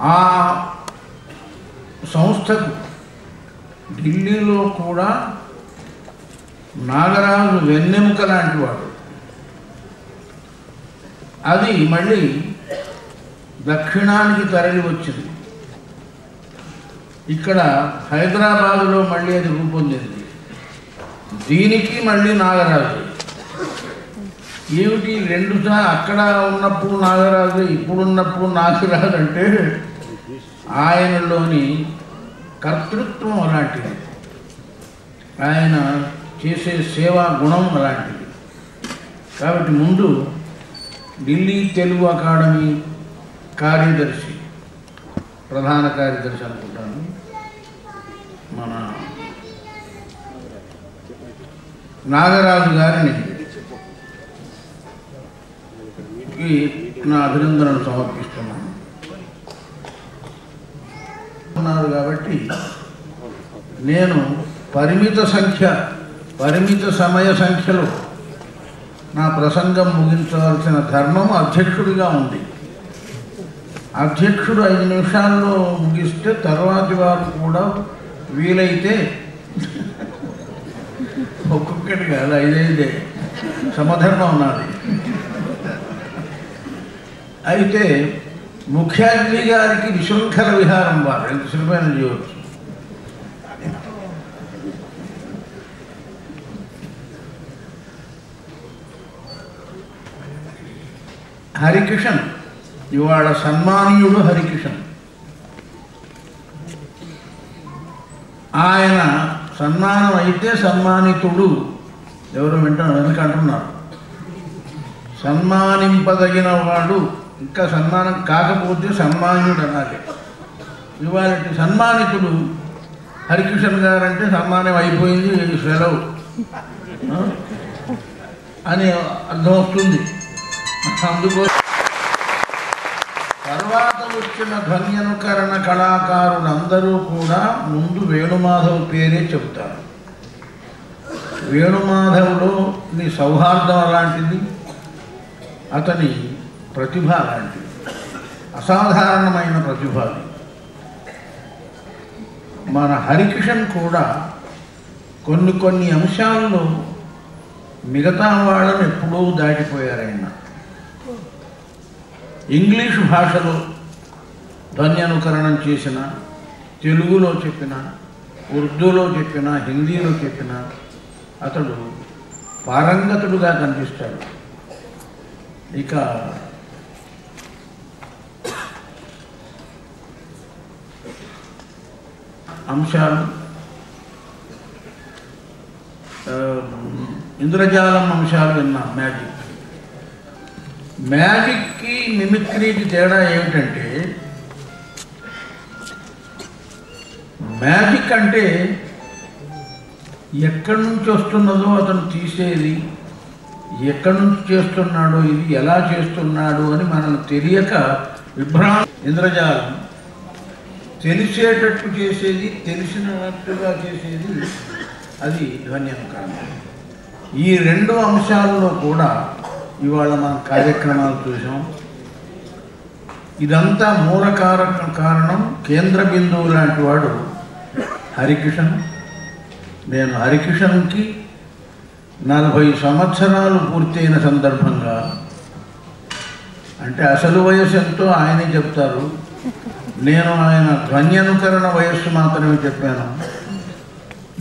ఆ సంస్థకు ఢిల్లీలో కూడా నాగరాజు వెన్నెముక లాంటి వాడు. అది మళ్ళీ దక్షిణానికి తరలి వచ్చింది. ఇక్కడ హైదరాబాదులో మళ్ళీ అది రూపొందింది. దీనికి మళ్ళీ నాగరాజు. ఏమిటి రెండు అక్కడ ఉన్నప్పుడు నాగరాజు ఇప్పుడున్నప్పుడు నాగరాజు అంటే ఆయనలోని కర్తృత్వం అలాంటిది. ఆయన చేసే సేవా గుణం అలాంటిది. కాబట్టి ముందు ఢిల్లీ తెలుగు అకాడమీ కార్యదర్శి ప్రధాన కార్యదర్శి అనుకుంటాను. మన నాగరాజు గారిని నా అభినందనలు సమర్పిస్తున్నాను. ఉన్నారు కాబట్టి నేను పరిమిత సంఖ్య పరిమిత సమయ సంఖ్యలో నా ప్రసంగం ముగించవలసిన ధర్మం అధ్యక్షుడిగా ఉంది. అధ్యక్షుడు ఐదు నిమిషాల్లో ముగిస్తే తర్వాతి వారు కూడా వీలైతే ఒక్కొక్కటి కాదు ఐదైదే. సమధర్మం ఉన్నది అయితే ముఖ్యాద్రి గారికి విశృంఖల విహారం వారు. ఎంత సులభమైన చేయవచ్చు. హరికిషన్ ఇవాళ సన్మానీయుడు హరికిషన్ ఆయన సన్మానం అయితే సన్మానితుడు. ఎవరు వింటారు? వెనక సన్మానింపదగిన వాడు ఇంకా సన్మానం కాకపోతే సన్మానుడు అనాలి. ఇవాళ సన్మానితుడు హరికిషన్ గారు అంటే సన్మానం అయిపోయింది ఇది సెలవు. అని అర్థం వస్తుంది. అందుకో తర్వాత వచ్చిన ధ్వన్యనుకరణ కళాకారులందరూ కూడా ముందు వేణుమాధవ్ పేరే చెబుతారు. వేణుమాధవుడు నీ సౌహార్దం అలాంటిది. అతని ప్రతిభ అలాంటిది అసాధారణమైన ప్రతిభ అది. మన హరికిషన్ కూడా కొన్ని కొన్ని అంశాల్లో మిగతా వాళ్ళని ఎప్పుడూ దాటిపోయారు ఇంగ్లీష్ భాషలో ధ్వన్యనుకరణం చేసిన తెలుగులో చెప్పిన ఉర్దూలో చెప్పిన హిందీలో చెప్పిన అతడు పారంగతుడుగా కనిపిస్తాడు. ఇక అంశాలు. ఇంద్రజాలం అంశాలు విన్నాం మ్యాజిక్. మ్యాజిక్కి మిమిక్రీకి తేడా ఏమిటంటే మ్యాజిక్ అంటే ఎక్కడి నుంచి వస్తున్నదో అతను తీసేది ఎక్కడి నుంచి చేస్తున్నాడో ఇది ఎలా చేస్తున్నాడు అని మనకు తెలియక విభ్రా ఇంద్రజాలం తెలిసేటట్టు చేసేది తెలిసినట్టుగా చేసేది అది ధ్వన్యంకరణ ఈ రెండు అంశాలలో కూడా ఇవాళ మనం కార్యక్రమాలు చూసాం. ఇదంతా మూల కారక కారణం కేంద్ర బిందువు లాంటి వాడు హరికిషన్. నేను హరికిషన్కి నలభై సంవత్సరాలు పూర్తయిన సందర్భంగా అంటే అసలు వయసు ఎంతో ఆయనే చెప్తారు. నేను ఆయన ధ్వన్యనుకరణ వయస్సు మాత్రమే చెప్పాను.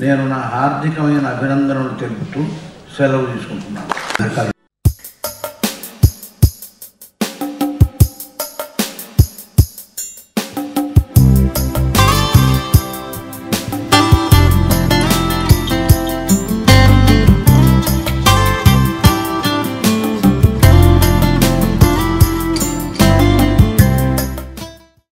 నేను నా హార్దికమైన అభినందనలు తెలుపుతూ సెలవు తీసుకుంటున్నాను.